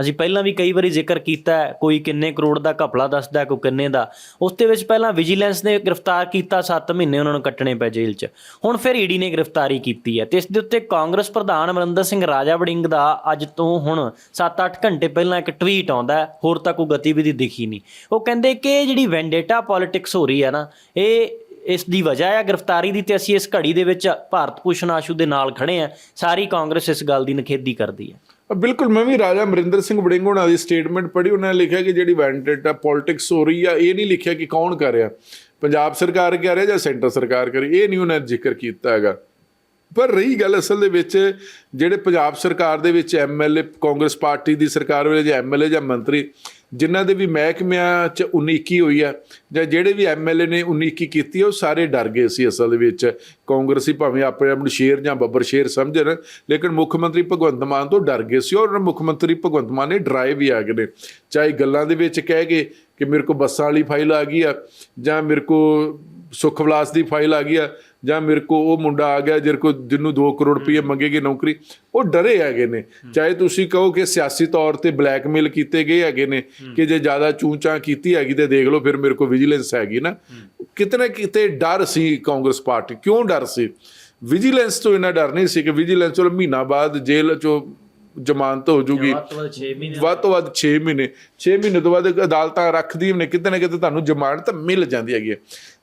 ਅਸੀਂ ਪਹਿਲਾਂ ਵੀ ਕਈ ਵਾਰੀ ਜ਼ਿਕਰ ਕੀਤਾ ਕੋਈ ਕਿੰਨੇ ਕਰੋੜ ਦਾ ਘਪਲਾ ਦੱਸਦਾ ਕੋਈ ਕਿੰਨੇ ਦਾ। ਉਸ ਦੇ ਵਿੱਚ ਪਹਿਲਾਂ ਵਿਜੀਲੈਂਸ ਨੇ ਗ੍ਰਿਫਤਾਰ ਕੀਤਾ 7 ਮਹੀਨੇ ਉਹਨਾਂ ਨੂੰ ਕੱਟਣੇ ਪਏ ਜੇਲ੍ਹ 'ਚ। ਹੁਣ ਫਿਰ ਈਡੀ ਨੇ ਗ੍ਰਿਫਤਾਰੀ ਕੀਤੀ ਹੈ ਤੇ ਇਸ ਦੇ ਉੱਤੇ ਕਾਂਗਰਸ ਪ੍ਰਧਾਨ ਅਮਰਿੰਦਰ ਸਿੰਘ ਰਾਜਾ ਵੜਿੰਗ ਦਾ ਅੱਜ ਤੋਂ ਹੁਣ 7-8 ਘੰਟੇ ਪਹਿਲਾਂ ਇੱਕ ਟਵੀਟ ਆਉਂਦਾ ਹੋਰ ਤਾਂ ਕੋਈ ਗਤੀਵਿਧੀ ਦਿਖੀ ਨਹੀਂ। ਉਹ ਕਹਿੰਦੇ ਕਿ ਜਿਹੜੀ ਵੈਂਡੇਟਾ ਪੋਲਿਟਿਕਸ ਹੋ ਰਹੀ ਹੈ ਨਾ, ਇਹ ਇਸ ਦੀ ਵਜ੍ਹਾ ਹੈ ਗ੍ਰਿਫਤਾਰੀ ਦੀ ਤੇ ਅਸੀਂ ਇਸ ਘੜੀ ਦੇ ਵਿੱਚ ਭਾਰਤ ਭੂਸ਼ਣ ਆਸ਼ੂ ਦੇ ਨਾਲ ਖੜੇ ਆ ਸਾਰੀ ਕਾਂਗਰਸ ਇਸ ਗੱਲ ਦੀ ਨਖੇਦੀ ਕਰਦੀ ਹੈ। ਬਿਲਕੁਲ, ਮੈਂ ਵੀ ਰਾਜਾ ਅਮਰਿੰਦਰ ਸਿੰਘ ਵੜਿੰਗ ਹੋਣਾ ਦੀ ਸਟੇਟਮੈਂਟ ਪੜ੍ਹੀ, ਉਹਨਾਂ ਨੇ ਲਿਖਿਆ ਕਿ ਜਿਹੜੀ ਵੈਂਡੇਟਾ ਪੋਲਿਟਿਕਸ ਹੋ ਰਹੀ ਆ, ਇਹ ਨਹੀਂ ਲਿਖਿਆ ਕਿ ਕੌਣ ਕਰ ਰਿਹਾ। ਪੰਜਾਬ ਸਰਕਾਰ ਕਰ ਰਿਹਾ ਜਾਂ ਸੈਂਟਰ ਸਰਕਾਰ ਕਰ ਰਹੀ, ਇਹ ਨਹੀਂ ਉਹਨਾਂ ਨੇ ਜ਼ਿਕਰ ਕੀਤਾ ਹੈਗਾ। ਪਰ ਰਹੀ ਗੱਲ ਅਸਲ ਦੇ ਵਿੱਚ, ਜਿਹੜੇ ਪੰਜਾਬ ਸਰਕਾਰ ਦੇ ਵਿੱਚ ਐਮਐਲਏ ਕਾਂਗਰਸ ਪਾਰਟੀ ਦੀ ਸਰਕਾਰ ਵੇਲੇ ਜਾਂ ਐਮਐਲਏ ਜਾਂ ਮੰਤਰੀ ਜਿਨ੍ਹਾਂ ਦੇ ਵੀ ਮਹਿਕਮਿਆਂ 'ਚ 19 ਹੋਈ ਆ ਜਾਂ ਜਿਹੜੇ ਵੀ ਐਮਐਲਏ ਨੇ 19 ਕੀਤੀ ਉਹ ਸਾਰੇ ਡਰ ਗਏ ਸੀ ਅਸਲ ਦੇ ਵਿੱਚ। ਕਾਂਗਰਸੀ ਭਾਵੇਂ ਆਪਣੇ ਆਪ ਨੂੰ ਸ਼ੇਰ ਜਾਂ ਬੱਬਰ ਸ਼ੇਰ ਸਮਝਣ, ਲੇਕਿਨ ਮੁੱਖ ਮੰਤਰੀ ਭਗਵੰਤ ਮਾਨ ਤੋਂ ਡਰ ਗਏ ਸੀ ਔਰ ਮੁੱਖ ਮੰਤਰੀ ਭਗਵੰਤ ਮਾਨ ਨੇ ਡਰਾਏ ਵੀ ਆ ਗਏ ਨੇ। ਚਾਹੇ ਗੱਲਾਂ ਦੇ ਵਿੱਚ ਕਹਿ ਗਏ ਕਿ ਮੇਰੇ ਕੋ ਬੱਸਾਂ ਵਾਲੀ ਫਾਈਲ ਆ ਗਈ ਆ ਜਾਂ ਮੇਰੇ ਕੋ ਸੁਖ ਵਿਲਾਸ ਦੀ ਫਾਈਲ ਆ ਗਈ ਆ ਜਾਂ ਮੇਰੇ ਕੋ ਉਹ ਮੁੰਡਾ ਆ ਗਿਆ ਜਿਹਦੇ ਕੋ ਜਿਹਨੂੰ 2 ਕਰੋੜ ਰੁਪਏ ਮੰਗੇਗੀ ਨੌਕਰੀ ਉਹ ਡਰੇ ਹੈਗੇ ਨੇ। ਚਾਹੇ ਤੁਸੀਂ ਕਹੋ ਕਿ ਸਿਆਸੀ ਤੌਰ ਤੇ ਬਲੈਕਮੇਲ ਕੀਤੇ ਗਏ ਹੈਗੇ ਨੇ ਕਿ ਜੇ ਜ਼ਿਆਦਾ ਚੂਚਾਂ ਕੀਤੀ ਹੈਗੀ ਤੇ ਦੇਖ ਲਓ ਫਿਰ ਮੇਰੇ ਕੋ ਵਿਜੀਲੈਂਸ ਹੈਗੀ ਨਾ। ਕਿਤੇ ਨਾ ਕਿਤੇ ਡਰ ਸੀ ਕਾਂਗਰਸ ਪਾਰਟੀ ਕਿਉਂ ਡਰ ਸੀ? ਵਿਜੀਲੈਂਸ ਤੋਂ ਇਹਨਾਂ ਡਰ ਨਹੀਂ ਸੀ ਕਿ ਵਿਜੀਲੈਂਸ ਚਲੋ ਮਹੀਨਾ ਬਾਅਦ ਜੇਲ੍ਹ ਚੋਂ ਜ਼ਮਾਨਤ ਹੋ ਜੂਗੀ। ਵੱਧ ਤੋਂ ਵੱਧ 6 ਮਹੀਨੇ ਵੱਧ ਤੋਂ ਵੱਧ 6 ਮਹੀਨੇ। 6 ਮਹੀਨੇ ਤੋਂ ਬਾਅਦ ਅਦਾਲਤਾਂ ਰੱਖਦੀ ਨੇ ਕਿਤੇ ਨਾ ਕਿਤੇ ਤੁਹਾਨੂੰ ਜ਼ਮਾਨਤ ਮਿਲ ਜਾਂਦੀ ਹੈਗੀ।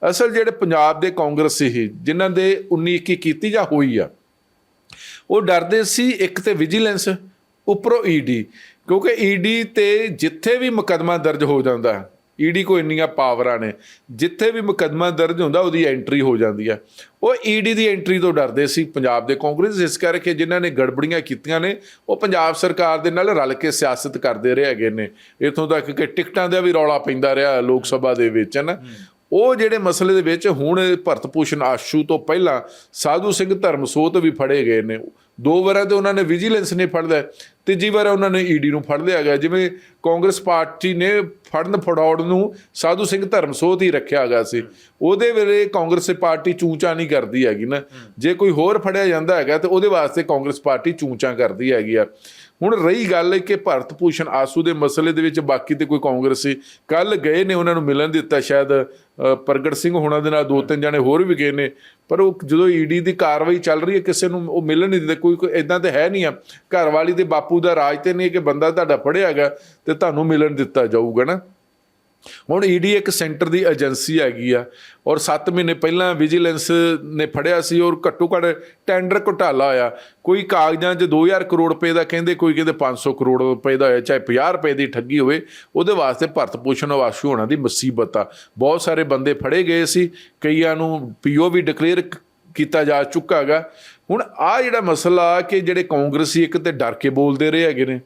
ਅਸਲ ਜਿਹੜੇ ਪੰਜਾਬ ਦੇ ਕਾਂਗਰਸ ਸੀ ਜਿਨ੍ਹਾਂ ਦੇ 19 21 ਕੀਤੀ ਜਾਂ ਹੋਈ ਆ ਉਹ ਡਰਦੇ ਸੀ ਇੱਕ ਤੇ ਵਿਜੀਲੈਂਸ ਉੱਪਰੋਂ ਈਡੀ ਕਿਉਂਕਿ ਈਡੀ ਤੇ ਜਿੱਥੇ ਵੀ ਮੁਕੱਦਮਾ ਦਰਜ ਹੋ ਜਾਂਦਾ ਈਡੀ ਕੋ ਇੰਨੀਆਂ ਪਾਵਰਾਂ ਨੇ, ਜਿੱਥੇ ਵੀ ਮੁਕੱਦਮਾ ਦਰਜ ਹੁੰਦਾ ਉਹਦੀ ਐਂਟਰੀ ਹੋ ਜਾਂਦੀ ਹੈ। ਉਹ ਈਡੀ ਦੀ ਐਂਟਰੀ ਤੋਂ ਡਰਦੇ ਸੀ, ਪੰਜਾਬ ਦੇ ਕਾਂਗਰਸ, ਇਸ ਕਰਕੇ ਜਿਨ੍ਹਾਂ ਨੇ ਗੜਬੜੀਆਂ ਕੀਤੀਆਂ ਨੇ, ਉਹ ਪੰਜਾਬ ਸਰਕਾਰ ਦੇ ਨਾਲ ਰਲ ਕੇ ਸਿਆਸਤ ਕਰਦੇ ਰਹੇ ਹੈਗੇ ਨੇ। ਇਥੋਂ ਤੱਕ ਕਿ ਟਿਕਟਾਂ ਦਾ ਵੀ ਰੌਲਾ ਪੈਂਦਾ ਰਿਹਾ ਲੋਕ ਸਭਾ ਦੇ ਵਿੱਚ, ਹੈ ਨਾ? ਉਹ ਜਿਹੜੇ ਮਸਲੇ ਦੇ ਵਿੱਚ ਹੁਣ ਭਰਤ ਭੂਸ਼ਣ ਆਸ਼ੂ ਤੋਂ ਪਹਿਲਾਂ ਸਾਧੂ ਸਿੰਘ ਧਰਮਸੋਤ ਵੀ ਫੜੇ ਗਏ ਨੇ। ਦੋ ਵਾਰਾਂ ਤੇ ਉਹਨਾਂ ਨੇ ਵਿਜੀਲੈਂਸ ਨੇ ਫੜ ਲਿਆ ਤੀਜੀ ਵਾਰ ਉਹਨਾਂ ਨੇ ਈਡੀ ਨੂੰ ਫੜ ਲਿਆ ਗਿਆ। ਜਿਵੇਂ ਕਾਂਗਰਸ ਪਾਰਟੀ ਨੇ ਫੜਨ ਫੜਾਉਣ ਨੂੰ ਸਾਧੂ ਸਿੰਘ ਧਰਮਸੋਤ ਹੀ ਰੱਖਿਆ ਗਿਆ ਸੀ। ਉਹਦੇ ਵੇਲੇ ਕਾਂਗਰਸ ਪਾਰਟੀ ਚੂਚਾ ਨਹੀਂ ਕਰਦੀ ਹੈਗੀ ਨਾ। ਜੇ ਕੋਈ ਹੋਰ ਫੜਿਆ ਜਾਂਦਾ ਹੈਗਾ ਤੇ ਉਹਦੇ ਵਾਸਤੇ ਕਾਂਗਰਸ ਪਾਰਟੀ ਚੂਚਾ ਕਰਦੀ ਹੈਗੀ ਆ। ਹੁਣ ਰਹੀ ਗੱਲ ਹੈ ਕਿ ਭਾਰਤ ਭੂਸ਼ਣ ਆਸੂ ਦੇ ਮਸਲੇ ਦੇ ਵਿੱਚ ਬਾਕੀ ਤੇ ਕੋਈ ਕਾਂਗਰਸੀ ਕੱਲ ਗਏ ਨੇ, ਉਹਨਾਂ ਨੂੰ ਮਿਲਣ ਦਿੱਤਾ ਸ਼ਾਇਦ ਪ੍ਰਗਟ ਸਿੰਘ ਹੋਣਾ ਦੇ ਨਾਲ ਦੋ ਤਿੰਨ ਜਣੇ ਹੋਰ ਵੀ ਗਏ ਨੇ, ਪਰ ਉਹ ਜਦੋਂ ਈਡੀ ਦੀ ਕਾਰਵਾਈ ਚੱਲ ਰਹੀ ਹੈ, ਕਿਸੇ ਨੂੰ ਉਹ ਮਿਲਣ ਨਹੀਂ ਦਿੰਦੇ ਕੋਈ ਇਦਾਂ ਤੇ ਹੈ ਨਹੀਂ ਆ। ਘਰ ਵਾਲੀ ਦੇ ਬਾਪੂ ਦਾ ਰਾਜ ਤੇ ਨਹੀਂ ਕਿ ਬੰਦਾ ਤੁਹਾਡਾ ਫੜਿਆ ਹੈਗਾ ਤੇ ਤੁਹਾਨੂੰ ਮਿਲਣ ਦਿੱਤਾ ਜਾਊਗਾ ਨਾ। ਹੁਣ ਈਡੀ ਇੱਕ ਸੈਂਟਰ ਦੀ ਏਜੰਸੀ ਹੈਗੀ ਆ ਔਰ 7 ਮਹੀਨੇ ਪਹਿਲਾਂ ਵਿਜੀਲੈਂਸ ਨੇ ਫੜਿਆ ਸੀ ਔਰ ਘੱਟੋ ਘੱਟ ਟੈਂਡਰ ਘੁਟਾਲਾ ਹੋਇਆ। ਕੋਈ ਕਾਗਜ਼ਾਂ 'ਚ 2000 ਕਰੋੜ ਰੁਪਏ ਦਾ ਕਹਿੰਦੇ, ਕੋਈ ਕਹਿੰਦੇ 500 ਕਰੋੜ ਰੁਪਏ ਦਾ ਹੋਇਆ, ਚਾਹੇ 50 ਰੁਪਏ ਦੀ ਠੱਗੀ ਹੋਵੇ, ਉਹਦੇ ਵਾਸਤੇ ਭਾਰਤ ਪੋਸ਼ਣ ਆਵਾਸ਼ੂ ਹੋਣਾ ਦੀ ਮੁਸੀਬਤ ਆ। ਬਹੁਤ ਸਾਰੇ ਬੰਦੇ ਫੜੇ ਗਏ ਸੀ, ਕਈਆਂ ਨੂੰ ਪੀਓ ਵੀ ਡਿਕਲੇਅਰ ਕੀਤਾ ਜਾ ਚੁੱਕਾ ਹੈਗਾ। ਹੁਣ ਆ ਜਿਹੜਾ ਮਸਲਾ ਕਿ ਜਿਹੜੇ ਕਾਂਗਰਸੀ ਇੱਕ ਤੇ ਡਰ ਕੇ ਬੋਲਦੇ ਰਹੇ ਹੈਗੇ ਨੇ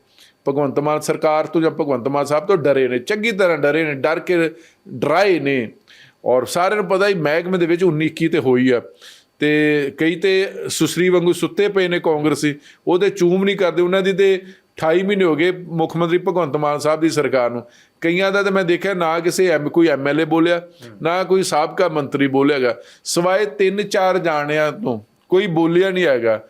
ਭਗਵੰਤ ਮਾਨ ਸਰਕਾਰ ਤੋਂ ਜਾਂ ਭਗਵੰਤ ਮਾਨ ਸਾਹਿਬ ਤੋਂ ਡਰੇ ਨੇ, ਚੰਗੀ ਤਰ੍ਹਾਂ ਡਰੇ ਨੇ, ਡਰ ਕੇ ਡਰਾਏ ਨੇ। ਔਰ ਸਾਰਿਆਂ ਨੂੰ ਪਤਾ ਹੀ, ਮਹਿਕਮੇ ਦੇ ਵਿੱਚ 19 21 ਤੇ ਹੋਈ ਆ। ਤੇ ਕਈ ਤੇ ਸੁਸਰੀ ਵਾਂਗੂ ਸੁੱਤੇ ਪਏ ਨੇ ਕਾਂਗਰਸੀ, ਉਹਦੇ ਚੂਮ ਨਹੀਂ ਕਰਦੇ, ਉਹਨਾਂ ਦੀ ਤੇ 28 ਮਹੀਨੇ ਹੋ ਗਏ ਮੁੱਖ ਮੰਤਰੀ ਭਗਵੰਤ ਮਾਨ ਸਾਹਿਬ ਦੀ ਸਰਕਾਰ ਨੂੰ। ਕਈਆਂ ਦਾ ਤਾਂ ਮੈਂ ਦੇਖਿਆ, ਨਾ ਕਿਸੇ ਐਮ, ਕੋਈ ਐਮਐਲਏ ਬੋਲਿਆ, ਨਾ ਕੋਈ ਸਾਬਕਾ ਮੰਤਰੀ ਬੋਲਿਆਗਾ। ਸਵਾਏ ਤਿੰਨ ਚਾਰ ਜਾਣਿਆਂ ਤੋਂ ਕੋਈ ਬੋਲਿਆ ਨਹੀਂ ਹੈਗਾ।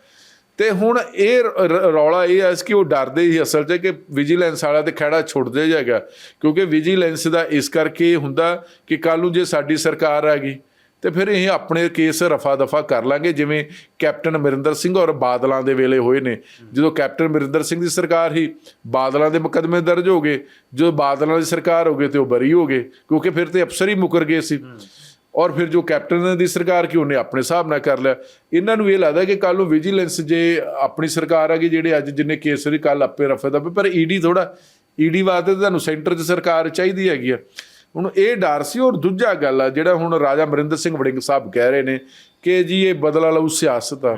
ਤੇ ਹੁਣ ਇਹ ਰ- ਰੌਲਾ ਇਹ ਹੈ ਕਿ ਉਹ ਡਰਦੇ ਹੀ ਅਸਲ 'ਚ ਕਿ ਵਿਜੀਲੈਂਸ ਵਾਲਾ ਤੇ ਖੜਾ ਛੁੱਟਦੇ ਜਾਏਗਾ ਕਿਉਂਕਿ ਵਿਜੀਲੈਂਸ ਦਾ ਇਸ ਕਰਕੇ ਹੁੰਦਾ ਕਿ ਕੱਲ ਨੂੰ ਜੇ ਸਾਡੀ ਸਰਕਾਰ ਆ ਗਈ, ਤੇ ਫਿਰ ਇਹ ਆਪਣੇ ਕੇਸ ਰਫਾ ਦਫਾ ਕਰ ਲਾਂਗੇ। ਜਿਵੇਂ ਕੈਪਟਨ ਅਮਰਿੰਦਰ ਸਿੰਘ ਔਰ ਬਾਦਲਾਂ ਦੇ ਵੇਲੇ ਹੋਏ ਨੇ। ਜਦੋਂ ਕੈਪਟਨ ਅਮਰਿੰਦਰ ਸਿੰਘ ਦੀ ਸਰਕਾਰ ਹੀ ਬਾਦਲਾਂ ਦੇ ਮੁਕੱਦਮੇ ਦਰਜ ਹੋ ਗਏ। ਜਦੋਂ ਬਾਦਲਾਂ ਦੀ ਸਰਕਾਰ ਹੋ ਗਈ ਤੇ ਉਹ ਬਰੀ ਹੋ ਗਏ। ਕਿਉਂਕਿ ਫਿਰ ਤੇ ਅਫਸਰ ਹੀ ਮੁਕਰ ਗਏ ਸੀ। ਔਰ ਫਿਰ ਜੋ ਕੈਪਟਨ ਦੀ ਸਰਕਾਰ ਕੀ ਉਹਨੇ ਆਪਣੇ ਹਿਸਾਬ ਨਾਲ ਕਰ ਲਿਆ। ਇਹਨਾਂ ਨੂੰ ਇਹ ਲੱਗਦਾ ਕਿ ਕੱਲ ਨੂੰ ਵਿਜੀਲੈਂਸ ਜੇ ਆਪਣੀ ਸਰਕਾਰ ਆ ਗਈ ਜਿਹੜੇ ਅੱਜ ਜਿੰਨੇ ਕੇਸ ਹੋਈ ਕੱਲ ਆਪੇ ਰਫੇ ਦਾ ਪਰ ਈਡੀ ਥੋੜਾ ਈਡੀ ਵਾਸਤੇ ਤੁਹਾਨੂੰ ਸੈਂਟਰ 'ਚ ਸਰਕਾਰ ਚਾਹੀਦੀ ਹੈਗੀ ਆ। ਹੁਣ ਇਹ ਡਰ ਸੀ। ਔਰ ਦੂਜਾ ਗੱਲ ਆ ਜਿਹੜਾ ਹੁਣ ਰਾਜਾ ਅਮਰਿੰਦਰ ਸਿੰਘ ਵੜਿੰਗ ਸਾਹਿਬ ਕਹਿ ਰਹੇ ਨੇ ਕਿ ਜੀ ਇਹ ਬਦਲਾ ਲਊ ਸਿਆਸਤ ਆ।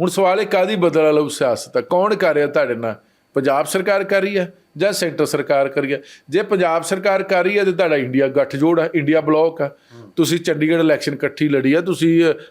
ਹੁਣ ਸਵਾਲ ਇਹ ਕਾਦੀ ਬਦਲਾ ਲਊ ਸਿਆਸਤ ਆ? ਕੌਣ ਕਰ ਰਿਹਾ ਤੁਹਾਡੇ ਨਾਲ? ਪੰਜਾਬ ਸਰਕਾਰ ਕਰ ਰਹੀ ਹੈ ਜਾਂ ਸੈਂਟਰ ਸਰਕਾਰ ਕਰ ਰਹੀ ਹੈ? ਜੇ ਪੰਜਾਬ ਸਰਕਾਰ ਕਰ ਰਹੀ ਹੈ, ਤੇ ਤੁਹਾਡਾ ਇੰਡੀਆ ਗੱਠਜੋੜ ਹੈ, ਇੰਡੀਆ ਬਲੌਕ ਆ ਤੁਸੀਂ ਚੰਡੀਗੜ੍ਹ ਇਲੈਕਸ਼ਨ ਇਕੱਠੀ ਲੜੀ ਆ ਤੁਸੀਂ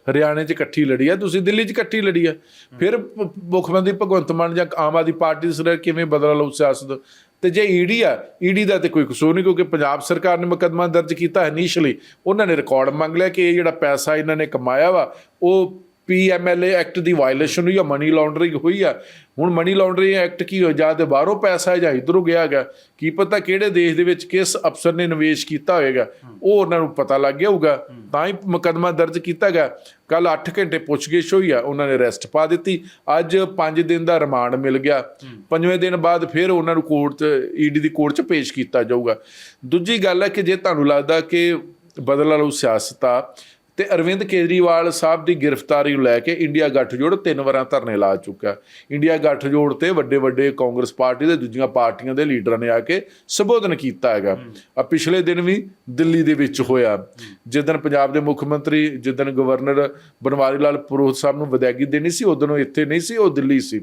ਹਰਿਆਣੇ 'ਚ ਇਕੱਠੀ ਲੜੀ ਆ ਤੁਸੀਂ ਦਿੱਲੀ 'ਚ ਇਕੱਠੀ ਲੜੀ ਆ ਫਿਰ ਮੁੱਖ ਮੰਤਰੀ ਭਗਵੰਤ ਮਾਨ ਜਾਂ ਆਮ ਆਦਮੀ ਪਾਰਟੀ ਦੀ ਸਰਕਾਰ ਕਿਵੇਂ ਬਦਲਾ ਲਊ ਸਿਆਸਤ? ਤੇ ਜੇ ਈਡੀ ਆ ਈਡੀ ਦਾ ਤੇ ਕੋਈ ਕਸੂਰ ਨਹੀਂ, ਕਿਉਂਕਿ ਪੰਜਾਬ ਸਰਕਾਰ ਨੇ ਮੁਕੱਦਮਾ ਦਰਜ ਕੀਤਾ ਇਨੀਸ਼ੀਅਲੀ ਉਹਨਾਂ ਨੇ ਰਿਕਾਰਡ ਮੰਗ ਲਿਆ ਕਿ ਇਹ ਜਿਹੜਾ ਪੈਸਾ ਇਹਨਾਂ ਨੇ ਕਮਾਇਆ ਵਾ, ਉਹ ਪੀਐਮਐਲਏ ਐਕਟ ਦੀ ਵਾਇਲੇਸ਼ਨ ਹੋਈ ਆ ਮਨੀ ਲਾਂਡਰਿੰਗ ਹੋਈ ਆ। ਹੁਣ ਮਨੀ ਲਾਂਡਰਿੰਗ ਐਕਟ ਕੀ ਹੋ ਜਾਂ ਤੇ ਬਾਹਰੋਂ ਪੈਸਾ ਹੈ ਜਾਂ ਇਧਰੋਂ ਗਿਆ ਹੈਗਾ। ਕੀ ਪਤਾ ਕਿਹੜੇ ਦੇਸ਼ ਦੇ ਵਿੱਚ ਕਿਸ ਅਫਸਰ ਨੇ ਨਿਵੇਸ਼ ਕੀਤਾ ਹੋਏਗਾ। ਉਹ ਉਹਨਾਂ ਨੂੰ ਪਤਾ ਲੱਗ ਗਿਆ ਹੋਊਗਾ। ਤਾਂ ਹੀ ਮੁਕੱਦਮਾ ਦਰਜ ਕੀਤਾ ਗਿਆ। ਕੱਲ 8 ਘੰਟੇ ਪੁੱਛਗਿੱਛ ਹੋਈ ਆ। ਉਹਨਾਂ ਨੇ ਰੈਸਟ ਪਾ ਦਿੱਤੀ। ਅੱਜ 5 ਦਿਨ ਦਾ ਰਿਮਾਂਡ ਮਿਲ ਗਿਆ। ਪੰਜਵੇਂ ਦਿਨ ਬਾਅਦ ਫਿਰ ਉਹਨਾਂ ਨੂੰ ਕੋਰਟ 'ਚ ਈਡੀ ਦੀ ਕੋਰਟ 'ਚ ਪੇਸ਼ ਕੀਤਾ ਜਾਊਗਾ। ਦੂਜੀ ਗੱਲ ਹੈ ਕਿ ਜੇ ਤੁਹਾਨੂੰ ਲੱਗਦਾ ਕਿ ਬਦਲਾ ਲਓ ਸਿਆਸਤ ਆ ਤੇ ਅਰਵਿੰਦ ਕੇਜਰੀਵਾਲ ਸਾਹਿਬ ਦੀ ਗ੍ਰਿਫਤਾਰੀ ਨੂੰ ਲੈ ਕੇ ਇੰਡੀਆ ਗੱਠਜੋੜ ਤਿੰਨ ਵਾਰਾਂ ਧਰਨੇ ਲਾ ਚੁੱਕਾ ਇੰਡੀਆ ਗੱਠਜੋੜ ਤੇ ਵੱਡੇ ਵੱਡੇ ਕਾਂਗਰਸ ਪਾਰਟੀ ਦੇ ਦੂਜੀਆਂ ਪਾਰਟੀਆਂ ਦੇ ਲੀਡਰਾਂ ਨੇ ਆ ਕੇ ਸੰਬੋਧਨ ਕੀਤਾ ਹੈਗਾ। ਆ ਪਿਛਲੇ ਦਿਨ ਵੀ ਦਿੱਲੀ ਦੇ ਵਿੱਚ ਹੋਇਆ। ਜਿੱਦਣ ਪੰਜਾਬ ਦੇ ਮੁੱਖ ਮੰਤਰੀ ਜਿੱਦਣ ਗਵਰਨਰ ਬਨਵਾਰੀ ਲਾਲ ਪੁਰੋਹਿਤ ਸਾਹਿਬ ਨੂੰ ਵਿਦਾਇਗੀ ਦੇਣੀ ਸੀ ਉਦੋਂ ਉਹ ਇੱਥੇ ਨਹੀਂ ਸੀ ਉਹ ਦਿੱਲੀ ਸੀ।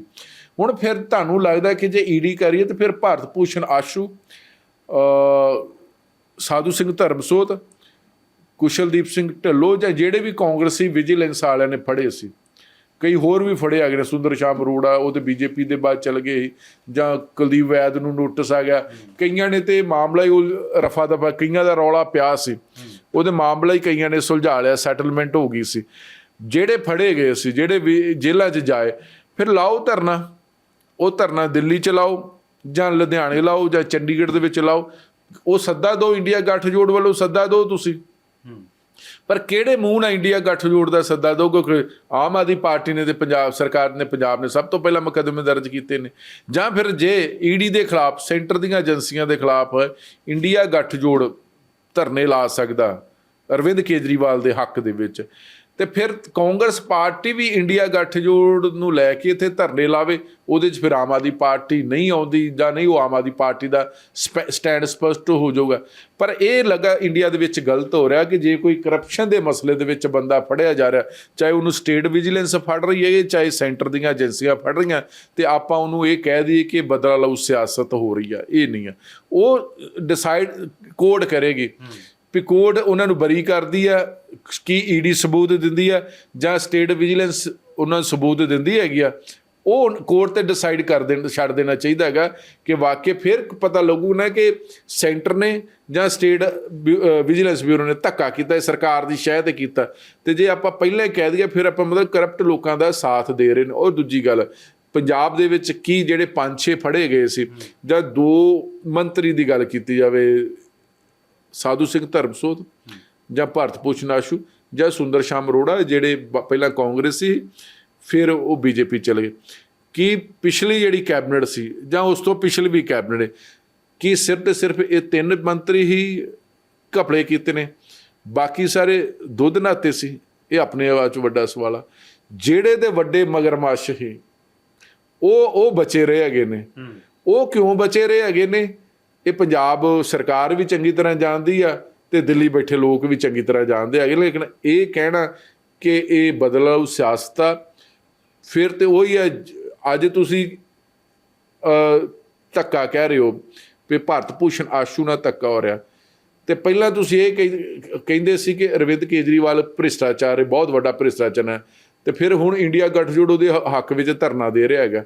ਹੁਣ ਫਿਰ ਤੁਹਾਨੂੰ ਲੱਗਦਾ ਕਿ ਜੇ ਈਡੀ ਕਰੀਏ ਤੇ ਫਿਰ ਭਾਰਤ ਭੂਸ਼ਣ ਆਸ਼ੂ ਅ ਸਾਧੂ ਸਿੰਘ ਧਰਮਸੋਤ ਕੁਸ਼ਲਦੀਪ ਸਿੰਘ ਢੱਲੋਂ ਜਾਂ ਜਿਹੜੇ ਵੀ ਕਾਂਗਰਸੀ ਵਿਜੀਲੈਂਸ ਵਾਲਿਆਂ ਨੇ ਫੜੇ ਸੀ, ਕਈ ਹੋਰ ਵੀ ਫੜੇ ਆ ਗਏ ਨੇ, ਸੁੰਦਰ ਸ਼ਾਮ ਅਰੋੜਾ, ਉਹ ਤੇ ਬੀਜੇਪੀ ਦੇ ਬਾਅਦ ਚਲ ਗਏ ਸੀ। ਜਾਂ ਕੁਲਦੀਪ ਵੈਦ ਨੂੰ ਨੋਟਿਸ ਆ ਗਿਆ। ਕਈਆਂ ਨੇ ਤੇ ਮਾਮਲਾ ਹੀ ਉਹ ਰਫਾ ਦਫਾ, ਕਈਆਂ ਦਾ ਰੌਲਾ ਪਿਆ ਸੀ। ਉਹਦੇ ਮਾਮਲਾ ਹੀ ਕਈਆਂ ਨੇ ਸੁਲਝਾ ਲਿਆ ਸੈਟਲਮੈਂਟ ਹੋ ਗਈ ਸੀ। ਜਿਹੜੇ ਫੜੇ ਗਏ ਸੀ, ਜਿਹੜੇ ਵੀ ਜੇਲ੍ਹਾਂ 'ਚ ਜਾਏ, ਫਿਰ ਲਾਓ ਧਰਨਾ। ਉਹ ਧਰਨਾ ਦਿੱਲੀ ਚ ਲਾਓ ਜਾਂ ਲੁਧਿਆਣੇ ਲਾਓ ਜਾਂ ਚੰਡੀਗੜ੍ਹ ਦੇ ਵਿੱਚ ਲਾਓ। ਉਹ ਸੱਦਾ ਦਿਓ ਇੰਡੀਆ ਗੱਠਜੋੜ ਵੱਲੋਂ, ਸੱਦਾ ਦਿਓ ਤੁਸੀਂ। ਪਰ ਕਿਹੜੇ ਮੂੰਹ ਨਾਲ ਇੰਡੀਆ ਗੱਠਜੋੜ ਦਾ ਸੱਦਾ ਦੋ ਕਿਉਂਕਿ ਆਮ ਆਦਮੀ ਪਾਰਟੀ ਨੇ ਤੇ ਪੰਜਾਬ ਸਰਕਾਰ ਨੇ, ਪੰਜਾਬ ਨੇ ਸਭ ਤੋਂ ਪਹਿਲਾਂ ਮੁਕੱਦਮੇ ਦਰਜ ਕੀਤੇ ਨੇ। ਜਾਂ ਫਿਰ ਜੇ ਈਡੀ ਦੇ ਖਿਲਾਫ, ਸੈਂਟਰ ਦੀਆਂ ਏਜੰਸੀਆਂ ਦੇ ਖਿਲਾਫ ਇੰਡੀਆ ਗੱਠਜੋੜ ਧਰਨੇ ਲਾ ਸਕਦਾ ਅਰਵਿੰਦ ਕੇਜਰੀਵਾਲ ਦੇ ਹੱਕ ਦੇ ਵਿੱਚ। ਤੇ ਫਿਰ ਕਾਂਗਰਸ ਪਾਰਟੀ ਵੀ ਇੰਡੀਆ ਗੱਠਜੋੜ ਨੂੰ ਲੈ ਕੇ ਇੱਥੇ ਧਰਨੇ ਲਾਵੇ, ਉਹਦੇ 'ਚ ਫਿਰ ਆਮ ਆਦਮੀ ਪਾਰਟੀ ਨਹੀਂ ਆਉਂਦੀ ਜਾਂ ਨਹੀਂ, ਉਹ ਆਮ ਆਦਮੀ ਪਾਰਟੀ ਦਾ ਸਪੈ- ਸਟੈਂਡ ਸਪਸ਼ਟ ਹੋ ਜਾਊਗਾ। ਪਰ ਇਹ ਲੱਗਾ ਇੰਡੀਆ ਦੇ ਵਿੱਚ ਗਲਤ ਹੋ ਰਿਹਾ ਕਿ ਜੇ ਕੋਈ ਕਰਪਸ਼ਨ ਦੇ ਮਸਲੇ ਦੇ ਵਿੱਚ ਬੰਦਾ ਫੜਿਆ ਜਾ ਰਿਹਾ, ਚਾਹੇ ਉਹਨੂੰ ਸਟੇਟ ਵਿਜੀਲੈਂਸ ਫੜ ਰਹੀ ਹੈ ਚਾਹੇ ਸੈਂਟਰ ਦੀਆਂ ਏਜੰਸੀਆਂ ਫੜ ਰਹੀਆਂ, ਤੇ ਆਪਾਂ ਉਹਨੂੰ ਇਹ ਕਹਿ ਦਈਏ ਕਿ ਬਦਲਾ ਲਓ ਸਿਆਸਤ ਹੋ ਰਹੀ ਆ, ਇਹ ਨਹੀਂ ਆ। ਉਹ ਡਿਸਾਈਡ ਕੋਡ ਕਰੇਗੀ। ਵੀ ਕੋਰਟ ਉਹਨਾਂ ਨੂੰ ਬਰੀ ਕਰਦੀ ਆ, ਕੀ ਈਡੀ ਸਬੂਤ ਦਿੰਦੀ ਆ, ਜਾਂ ਸਟੇਟ ਵਿਜੀਲੈਂਸ ਉਹਨਾਂ ਨੂੰ ਸਬੂਤ ਦਿੰਦੀ ਹੈਗੀ ਆ, ਉਹ ਕੋਰਟ ਤੇ ਡਿਸਾਈਡ ਕਰ ਦੇਣ, ਛੱਡ ਦੇਣਾ ਚਾਹੀਦਾ ਹੈਗਾ ਕਿ ਵਾਕਿਆ ਫਿਰ ਪਤਾ ਲੱਗੂ ਨਾ ਕਿ ਸੈਂਟਰ ਨੇ ਜਾਂ ਸਟੇਟ ਵਿਜੀਲੈਂਸ ਬਿਊਰੋ ਨੇ ਧੱਕਾ ਕੀਤਾ ਸਰਕਾਰ ਦੀ ਸ਼ਹਿ ਤੇ ਕੀਤਾ। ਤੇ ਜੇ ਆਪਾਂ ਪਹਿਲਾਂ ਹੀ ਕਹਿ ਦਈਏ, ਫਿਰ ਆਪਾਂ ਮਤਲਬ ਕਰਪਟ ਲੋਕਾਂ ਦਾ ਸਾਥ ਦੇ ਰਹੇ ਨੇ। ਉਹ ਦੂਜੀ ਗੱਲ, ਪੰਜਾਬ ਦੇ ਵਿੱਚ ਕੀ ਜਿਹੜੇ ਪੰਜ ਛੇ ਫੜੇ ਗਏ ਸੀ, ਜਾਂ ਦੋ ਮੰਤਰੀ ਦੀ ਗੱਲ ਕੀਤੀ ਜਾਵੇ ਸਾਧੂ ਸਿੰਘ ਧਰਮਸੋਤ ਜਾਂ ਭਾਰਤ ਭੂਸ਼ਣ ਆਸ਼ੂ ਜਾਂ ਸੁੰਦਰ ਸ਼ਾਮ ਅਰੋੜਾ ਜਿਹੜੇ ਪਹਿਲਾਂ ਕਾਂਗਰਸ ਸੀ ਫਿਰ ਉਹ ਬੀਜੇਪੀ ਚਲੇ ਗਏ। ਕੀ ਪਿਛਲੀ ਜਿਹੜੀ ਕੈਬਨਿਟ ਸੀ ਜਾਂ ਉਸ ਤੋਂ ਪਿਛਲੀ ਵੀ ਕੈਬਨਿਟ ਕੀ ਸਿਰਫ ਤੇ ਸਿਰਫ ਇਹ ਤਿੰਨ ਮੰਤਰੀ ਹੀ ਘਪਲੇ ਕੀਤੇ ਨੇ? ਬਾਕੀ ਸਾਰੇ ਦੁੱਧ ਨਾਤੇ ਸੀ ਇਹ ਆਪਣੇ ਆਵਾਜ਼ 'ਚ ਵੱਡਾ ਸਵਾਲ ਆ। ਜਿਹੜੇ ਦੇ ਵੱਡੇ ਮਗਰਮੱਛ ਸੀ ਉਹ ਉਹ ਬਚੇ ਰਹੇ ਹੈਗੇ ਨੇ। ਉਹ ਕਿਉਂ ਬਚੇ ਰਹੇ ਹੈਗੇ ਨੇ? ਇਹ ਪੰਜਾਬ ਸਰਕਾਰ ਵੀ ਚੰਗੀ ਤਰ੍ਹਾਂ ਜਾਣਦੀ ਆ ਤੇ ਦਿੱਲੀ ਬੈਠੇ ਲੋਕ ਵੀ ਚੰਗੀ ਤਰ੍ਹਾਂ ਜਾਣਦੇ ਹੈਗੇ ਲੇਕਿਨ ਇਹ ਕਹਿਣਾ ਕਿ ਇਹ ਬਦਲਾਅ ਸਿਆਸਤ ਆ। ਫਿਰ ਤੇ ਉਹੀ ਹੈ ਅੱਜ ਤੁਸੀਂ, ਅ, ਧੱਕਾ ਕਹਿ ਰਹੇ ਹੋ ਵੀ ਭਾਰਤ ਭੂਸ਼ਣ ਆਸ਼ੂ ਨਾਲ ਧੱਕਾ ਹੋ ਰਿਹਾ। ਤੇ ਪਹਿਲਾਂ ਤੁਸੀਂ ਇਹ ਕਹਿ- ਕਹਿੰਦੇ ਸੀ ਕਿ ਅਰਵਿੰਦ ਕੇਜਰੀਵਾਲ ਭ੍ਰਿਸ਼ਟਾਚਾਰ ਹੈ, ਬਹੁਤ ਵੱਡਾ ਭ੍ਰਿਸ਼ਟਾਚਾਰ ਹੈ। ਤੇ ਫਿਰ ਹੁਣ ਇੰਡੀਆ ਗੱਠਜੋੜ ਉਹਦੇ ਹੱਕ ਵਿੱਚ ਧਰਨਾ ਦੇ ਰਿਹਾ ਹੈਗਾ।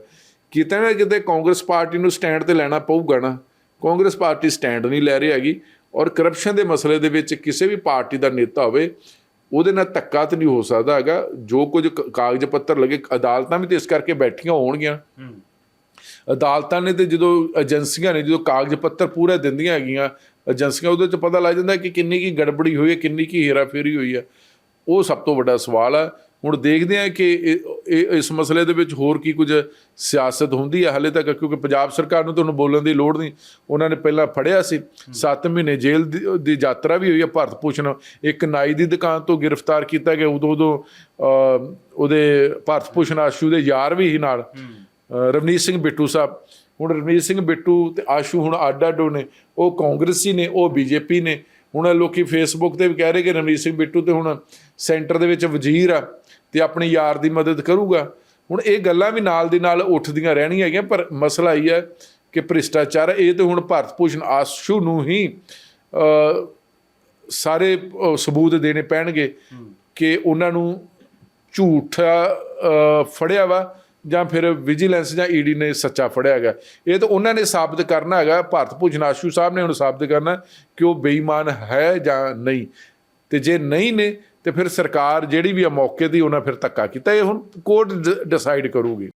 ਕਿਤੇ ਨਾ ਕਿਤੇ ਕਾਂਗਰਸ ਪਾਰਟੀ ਨੂੰ ਸਟੈਂਡ ਤੇ ਲੈਣਾ ਪਊਗਾ ਨਾ। ਕਾਂਗਰਸ ਪਾਰਟੀ ਸਟੈਂਡ ਨਹੀਂ ਲੈ ਰਹੀ ਹੈਗੀ ਔਰ ਕਰਪਸ਼ਨ ਦੇ ਮਸਲੇ ਦੇ ਵਿੱਚ ਕਿਸੇ ਵੀ ਪਾਰਟੀ ਦਾ ਨੇਤਾ ਹੋਵੇ ਉਹਦੇ ਨਾਲ ਧੱਕਾ ਤਾਂ ਨਹੀਂ ਹੋ ਸਕਦਾ ਹੈਗਾ। ਜੋ ਕੁਝ ਕਾਗਜ਼ ਪੱਤਰ ਲੱਗੇ ਅਦਾਲਤਾਂ ਵੀ ਤੇ ਇਸ ਕਰਕੇ ਬੈਠੀਆਂ ਹੋਣਗੀਆਂ। ਅਦਾਲਤਾਂ ਨੇ ਤੇ ਜਦੋਂ ਏਜੰਸੀਆਂ ਨੇ ਜਦੋਂ ਕਾਗਜ਼ ਪੱਤਰ ਪੂਰੇ ਦਿੰਦੀਆਂ ਹੈਗੀਆਂ ਏਜੰਸੀਆਂ ਉਹਦੇ ਚ ਪਤਾ ਲੱਗ ਜਾਂਦਾ ਕਿ ਕਿੰਨੀ ਕੀ ਗੜਬੜੀ ਹੋਈ ਹੈ ਕਿੰਨੀ ਕੀ ਹੇਰਾਫੇਰੀ ਹੋਈ ਹੈ। ਉਹ ਸਭ ਤੋਂ ਵੱਡਾ ਸਵਾਲ ਹੈ। ਹੁਣ ਦੇਖਦੇ ਹਾਂ ਕਿ ਇਸ ਮਸਲੇ ਦੇ ਵਿੱਚ ਹੋਰ ਕੀ ਕੁਝ ਸਿਆਸਤ ਹੁੰਦੀ ਹੈ। ਹਾਲੇ ਤੱਕ ਕਿਉਂਕਿ ਪੰਜਾਬ ਸਰਕਾਰ ਨੂੰ ਤੁਹਾਨੂੰ ਬੋਲਣ ਦੀ ਲੋੜ ਨਹੀਂ। ਉਹਨਾਂ ਨੇ ਪਹਿਲਾਂ ਫੜਿਆ ਸੀ। 7 ਮਹੀਨੇ ਜੇਲ੍ਹ ਦੀ, ਯਾਤਰਾ ਵੀ ਹੋਈ ਹੈ ਭਾਰਤ ਭੂਸ਼ਣ। ਇੱਕ ਨਾਈ ਦੀ ਦੁਕਾਨ ਤੋਂ ਗ੍ਰਿਫਤਾਰ ਕੀਤਾ ਗਿਆ। ਉਦੋਂ ਉਦੋਂ ਉਹਦੇ ਭਾਰਤ ਭੂਸ਼ਣ ਆਸ਼ੂ ਦੇ ਯਾਰ ਵੀ ਸੀ ਨਾਲ। ਰਵਨੀਤ ਸਿੰਘ ਬਿੱਟੂ ਸਾਹਿਬ। ਹੁਣ ਰਵਨੀਤ ਸਿੰਘ ਬਿੱਟੂ ਤੇ ਆਸ਼ੂ ਹੁਣ ਅੱਡ ਅੱਡ ਨੇ ਉਹ ਕਾਂਗਰਸੀ ਨੇ ਉਹ ਬੀਜੇਪੀ ਨੇ। ਹੁਣ ਲੋਕੀ ਫੇਸਬੁੱਕ ਤੇ ਵੀ ਕਹਿ ਰਹੇ ਕਿ ਰਵਨੀਤ ਸਿੰਘ ਬਿੱਟੂ ਤੇ ਹੁਣ ਸੈਂਟਰ ਦੇ ਵਿੱਚ ਵਜ਼ੀਰ ਆ ਤੇ ਆਪਣੀ ਯਾਰ ਦੀ ਮਦਦ ਕਰੂਗਾ। ਹੁਣ ਇਹ ਗੱਲਾਂ ਵੀ ਨਾਲ ਦੀ ਨਾਲ ਉੱਠਦੀਆਂ ਰਹਿਣੀਆਂ ਹੈਗੀਆਂ ਪਰ ਮਸਲਾ ਇਹ ਹੈ ਕਿ ਭ੍ਰਿਸ਼ਟਾਚਾਰ ਇਹ ਤੇ ਹੁਣ ਭਾਰਤ ਭੂਸ਼ਣ ਆਸ਼ੂ ਨੂੰ ਹੀ ਸਾਰੇ ਸਬੂਤ ਦੇਣੇ ਪੈਣਗੇ ਕਿ ਉਹਨਾਂ ਨੂੰ ਝੂਠਾ ਫੜਿਆ ਵਾ। ਜਾਂ ਫਿਰ ਵਿਜੀਲੈਂਸ ਜਾਂ ਈਡੀ ਨੇ ਸੱਚਾ ਫੜਿਆ ਹੈਗਾ। ਇਹ ਤਾਂ ਉਹਨਾਂ ਨੇ ਸਾਬਤ ਕਰਨਾ ਹੈਗਾ। ਭਾਰਤ ਭੂਸ਼ਣ ਆਸ਼ੂ ਸਾਹਿਬ ਨੇ ਹੁਣ ਸਾਬਤ ਕਰਨਾ ਕਿ ਉਹ ਬੇਈਮਾਨ ਹੈ ਜਾਂ ਨਹੀਂ। ਤੇ ਜੇ ਨਹੀਂ ਨੇ, ਤੇ ਫਿਰ ਸਰਕਾਰ ਜਿਹੜੀ ਵੀ ਆ ਮੌਕੇ ਦੀ, ਉਹਨਾਂ ਫਿਰ ਧੱਕਾ ਕੀਤਾ। ਇਹ ਹੁਣ ਕੋਰਟ ਡਿਸਾਈਡ ਕਰੂਗੀ।